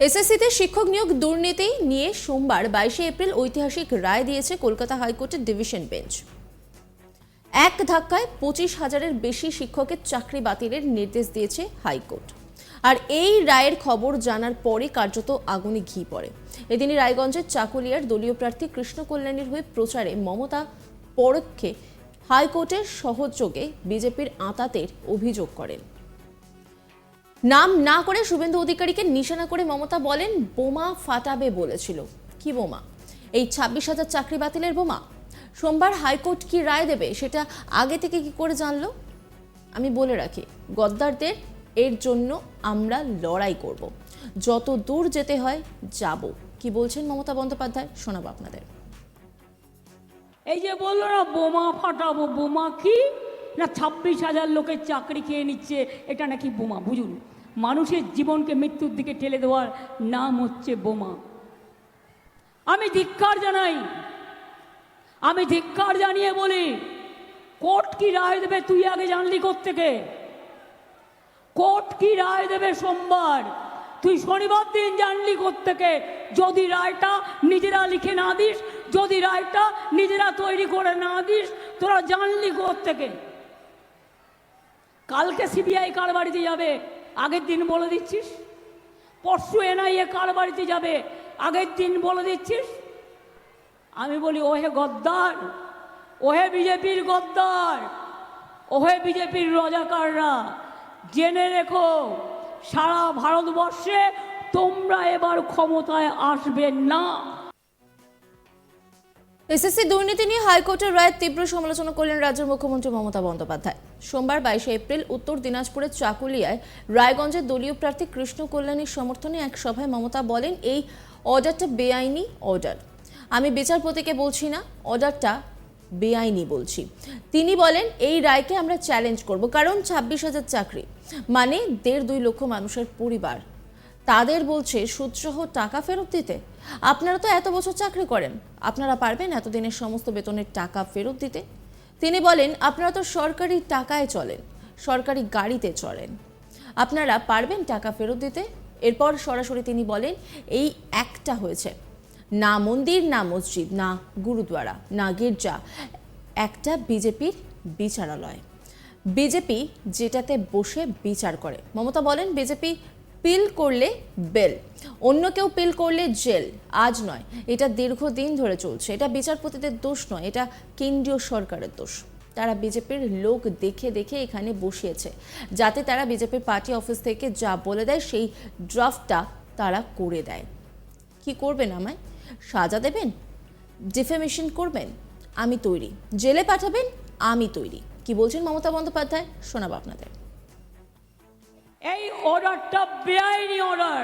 এসএসসিতে শিক্ষক নিয়োগ দুর্নীতি নিয়ে সোমবার বাইশে এপ্রিল ঐতিহাসিক রায় দিয়েছে কলকাতা হাইকোর্টের ডিভিশন বেঞ্চ। এক ধাক্কায় পঁচিশ হাজারের বেশি শিক্ষকের চাকরি বাতিলের নির্দেশ দিয়েছে হাইকোর্ট। আর এই রায়ের খবর জানার পরে কার্যত আগুনে ঘি পড়ে। এদিনই রায়গঞ্জের চাকুলিয়ার দলীয় প্রার্থী কৃষ্ণ কল্যাণীর হয়ে প্রচারে মমতা পরোক্ষে হাইকোর্টের সহযোগে বিজেপির আঁতাতের অভিযোগ করেন। নাম না করে শুভেন্দু অধিকারীকে নিশানা করে মমতা বলেন, বোমা ফাটাবে বলেছিল। কি বোমা? এই ছাব্বিশ হাজার চাকরি বাতিলের বোমা? সোমবার হাইকোর্ট কি রায় দেবে, সেটা আগে থেকে কি করে জানলো? আমি বলে রাখি, গদ্দারদের এর জন্য আমরা লড়াই করব। যত দূর যেতে হয়, যাব। কি বলছেন মমতা বন্দ্যোপাধ্যায়? শোনাবো আপনাদের। এই যে বলল না, বোমা ফাটাবো, বোমা কি? না ছাব্বিশ হাজার লোকের চাকরি খেয়ে নিচ্ছে, এটা নাকি বোমা? বুঝুন। মানুষের জীবনকে মৃত্যুর দিকে ঠেলে দেওয়ার নাম হচ্ছে বোমা। আমি ধিক্কার জানাই, আমি ধিক্কার জানিয়ে বলি, কোর্ট কি রায় দেবে তুই আগে জানলি থেকে কোর্ট কি রায় দেবে সোমবার? তুই শনিবার দিন জানলি থেকে যদি রায়টা নিজেরা লিখে না দিস, যদি রায়টা নিজেরা তৈরি করে না দিস, তোরা জানলি থেকে কালকে সিবিআই কার বাড়িতে যাবে? আগের দিন বলে দিচ্ছিস? পরশু এনআইএ কার বাড়িতে যাবে? আগের দিন বলে দিচ্ছিস? আমি বলি, ওহে গদ্দার, ওহে বিজেপির গদ্দার, ওহে বিজেপির রজাকাররা, জেনে রেখো, সারা ভারতবর্ষে তোমরা এবার ক্ষমতায় আসবে না। এসএসসি দুর্নীতি নিয়ে হাইকোর্টের রায়ের তীব্র সমালোচনা করলেন রাজ্যের মুখ্যমন্ত্রী মমতা বন্দ্যোপাধ্যায়। সোমবার বাইশে এপ্রিল উত্তর দিনাজপুরের চাকুলিয়ায় রায়গঞ্জের দলীয় প্রার্থী কৃষ্ণ কল্যাণীর সমর্থনে এক সভায় মমতা বলেন, এই অর্ডারটা বেআইনি অর্ডার। আমি বিচারপতিকে বলছি না, অর্ডারটা বেআইনি বলছি। তিনি বলেন, এই রায়কে আমরা চ্যালেঞ্জ করব, কারণ ছাব্বিশ হাজার চাকরি মানে দেড় দুই লক্ষ মানুষের পরিবার তাদের বলছে, সুদসহ টাকা ফেরত দিতে? আপনারা তো এত বছর চাকরি করেন, আপনারা পারবেন এতদিনের সমস্ত বেতনের টাকা ফেরত দিতে? তিনি বলেন, আপনারা তো সরকারি টাকায় চলেন, সরকারি গাড়িতে চলেন। আপনারা পারবেন টাকা ফেরত দিতে? এরপর সরাসরি তিনি বলেন, এই একটা হয়েছে। না মন্দির, না মসজিদ, না গুরুদ্বারা না গির্জা, একটা বিজেপির বিচারালয়। বিজেপি যেটাতে বসে বিচার করে। মমতা বলেন, বিজেপি পিল করলে বেল, অন্য কেউ পিল করলে জেল, আজ নয়। এটা দীর্ঘদিন ধরে চলছে। এটা বিচারপতিদের দোষ নয়, এটা কেন্দ্রীয় সরকারের দোষ। তারা বিজেপির লোক দেখে দেখে এখানে বসিয়েছে, যাতে তারা বিজেপির পার্টি অফিস থেকে যা বলে দেয়, সেই ড্রাফটটা তারা করে দেয়। কি করবেন আমায়? সাজা দেবেন? ডিফেমেশন করবেন? আমি তৈরি। জেলে পাঠাবেন? আমি তৈরি। কি বলছেন মমতা বন্দ্যোপাধ্যায়? শোনাবো আপনাদের। এই অর্ডারটা বেআইনি অর্ডার।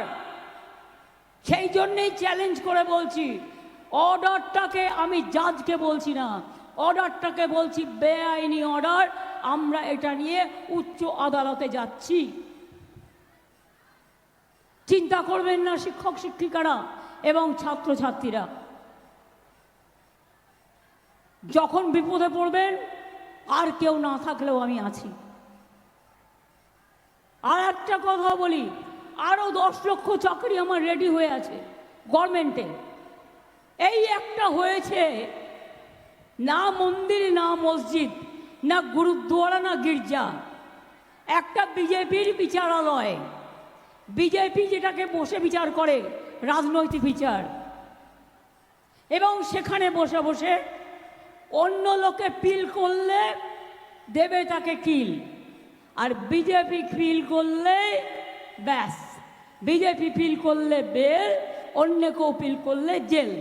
সেই জন্যেই চ্যালেঞ্জ করে বলছি, অর্ডারটাকে আমি জাজকে বলছি না, অর্ডারটাকে বলছি বেআইনি অর্ডার, আমরা এটা নিয়ে উচ্চ আদালতে যাচ্ছি। চিন্তা করবেন না শিক্ষক শিক্ষিকারা এবং ছাত্রছাত্রীরা। যখন বিপদে পড়বেন, আর কেউ না থাকলেও আমি আছি। আর একটা কথা বলি আরও দশ লক্ষ চাকরি আমার রেডি হয়ে আছে গভর্নমেন্টে এই একটা হয়েছে, না মন্দির, না মসজিদ, না গুরুদ্বারা, না গির্জা। একটা বিজেপির বিচারালয়। বিজেপি যেটাকে বসে বিচার করে, রাজনৈতিক বিচার। এবং সেখানে বসে বসে অন্য লোকে পিল করলে দেবে তাকে কিল। আর বিজেপি ফিল করলে ব্যাস। বিজেপি ফিল করলে বেল অন্য কেউ ফিল করলে জেল।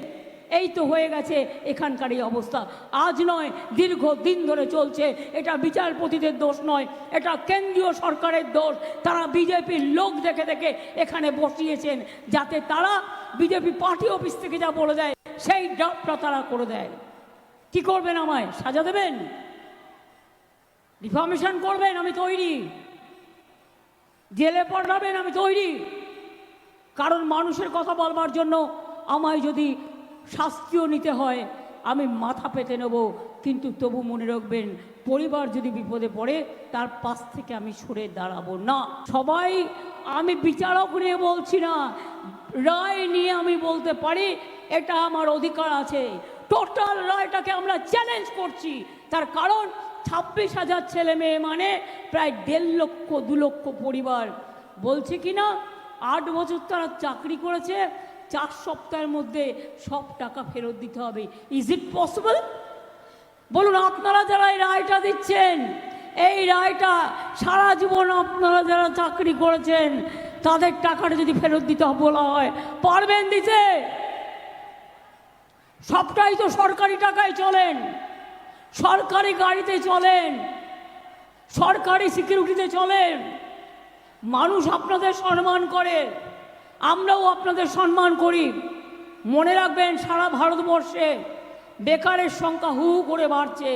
এই তো হয়ে গেছে এখানকার এই অবস্থা। আজ নয় দীর্ঘ দিন ধরে চলছে। এটা বিচারপতিদের দোষ নয়, এটা কেন্দ্রীয় সরকারের দোষ। তারা বিজেপির লোক দেখে দেখে এখানে বসিয়েছেন, যাতে তারা বিজেপি পার্টি অফিস থেকে যা বলে দেয়, সেই ড্রাফটটা তারা করে দেয়। কি করবেন আমায়? সাজা দেবেন? রিফর্মেশন করবেন, আমি তৈরি। জেলে পড়াবেন, আমি তৈরি। কারণ মানুষের কথা বলবার জন্য আমায় যদি শাস্তিও নিতে হয়, আমি মাথা পেতে নেব। কিন্তু তবু মনে রাখবেন, পরিবার যদি বিপদে পড়ে, তার পাশ থেকে আমি সরে দাঁড়াবো না। সবাই, আমি বিচারক নিয়ে বলছি না, রায় নিয়ে আমি বলতে পারি, এটা আমার অধিকার আছে। টোটাল রায়টাকে আমরা চ্যালেঞ্জ করছি। তার কারণ ছাব্বিশ হাজার ছেলে মেয়ে মানে প্রায় দেড় লক্ষ, দু লক্ষ পরিবার। বলছে কি না, আট বছর তারা চাকরি করেছে, চার সপ্তাহের মধ্যে সব টাকা ফেরত দিতে হবে। ইজ ইট পসিবল বলুন, আপনারা যারা এই রায়টা দিচ্ছেন, এই রায়টা সারা জীবন আপনারা যারা চাকরি করেছেন, তাদের টাকাটা যদি ফেরত দিতে বলা হয়, পারবেন দিতে? সবটাই তো সরকারি টাকায় চলেন। সরকারি গাড়িতে চলেন, সরকারি সিকিউরিটিতে চলেন। মানুষ আপনাদের সম্মান করে, আমরাও আপনাদের সম্মান করি। মনে রাখবেন, সারা ভারতবর্ষে বেকারের সংখ্যা হু করে বাড়ছে।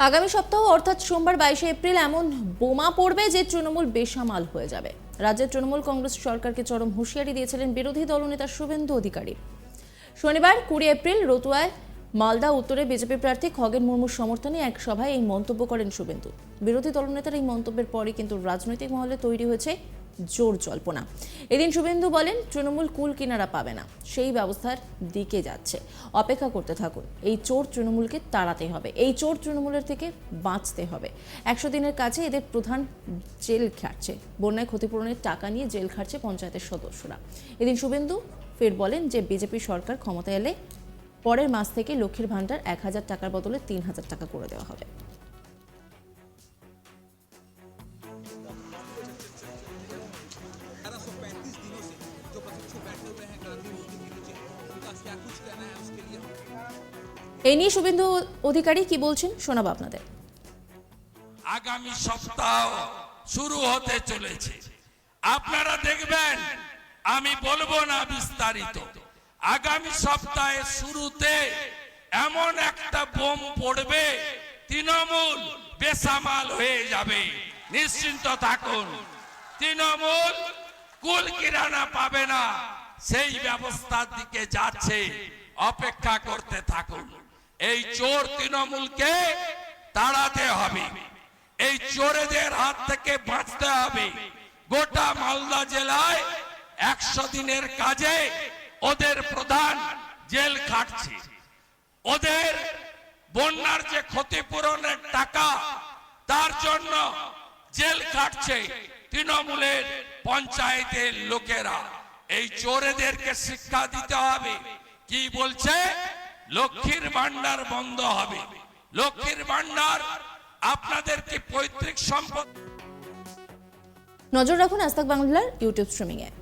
আগামী সপ্তাহ, অর্থাৎ সোমবার বাইশে এপ্রিল, এমন বোমা পড়বে যে তৃণমূল বেসামাল হয়ে যাবে। রাজ্যের তৃণমূল কংগ্রেস সরকারকে চরম হুঁশিয়ারি দিয়েছিলেন বিরোধী দলনেতা শুভেন্দু অধিকারী। শনিবার কুড়ি এপ্রিল, রতুয়ায় মালদা উত্তরে বিজেপি প্রার্থী খগেন মুর্মুর সমর্থনে এক সভায় এই মন্তব্য করেন শুভেন্দু। বিরোধী দলনেতার এই মন্তব্যের পরে কিন্তু রাজনৈতিক মহলে তৈরি হয়েছে জোর জল্পনা। এদিন শুভেন্দু বলেন, তৃণমূল কুল কিনারা পাবে না। সেই ব্যবস্থার দিকে যাচ্ছে। অপেক্ষা করতে থাকুন। এই চোর তৃণমূলকে তাড়াতে হবে। এই চোর তৃণমূলের থেকে বাঁচতে হবে। একশো দিনের কাছে এদের প্রধান জেল খাটছে। বন্যায় ক্ষতিপূরণের টাকা নিয়ে জেল খাটছে পঞ্চায়েতের সদস্যরা। এদিন শুভেন্দু ফের বলেন যে, বিজেপি সরকার ক্ষমতায় এলে পরের মাস থেকে লক্ষ্মীর ভাণ্ডার এক হাজার টাকার বদলে তিন হাজার টাকা করে দেওয়া হবে। এই নিয়ে শুভেন্দু অধিকারী কি বলছেন শোনাবো আপনাদের। আগামী সপ্তাহ শুরু হতে চলেছে। আপনারা দেখবেন, আমি বলব না বিস্তারিত। আগামী সপ্তাহে শুরুতে এমন একটা বোম পড়বে, তৃণমূল বেসামাল হয়ে যাবে। নিশ্চিন্ত থাকুন, তৃণমূল কুল কিরানা পাবে না। সেই ব্যবস্থার দিকে যাচ্ছে, অপেক্ষা করতে থাকুন। এই চোর তৃণমূলকে তাড়াতে হবে। এই চোরেদের হাত থেকে বাঁচতে হবে। গোটা মালদা জেলায় একশো দিনের কাজে ওদের প্রধান জেল খাটছে। ওদের বন্যার যে ক্ষতিপূরণের টাকা, তার জন্য জেল খাটছে তৃণমূলের পঞ্চায়েতের লোকেরা। এই চোরেদেরকে শিক্ষা দিতে হবে। কি বলছে? লক্ষ্মীর ভান্ডার বন্ধ হবে। লক্ষ্মীর ভান্ডার আপনাদের কি পৈতৃক সম্পদ? নজর রাখুন আস্তাক বাংলার ইউটিউব স্ট্রিমিংয়ে।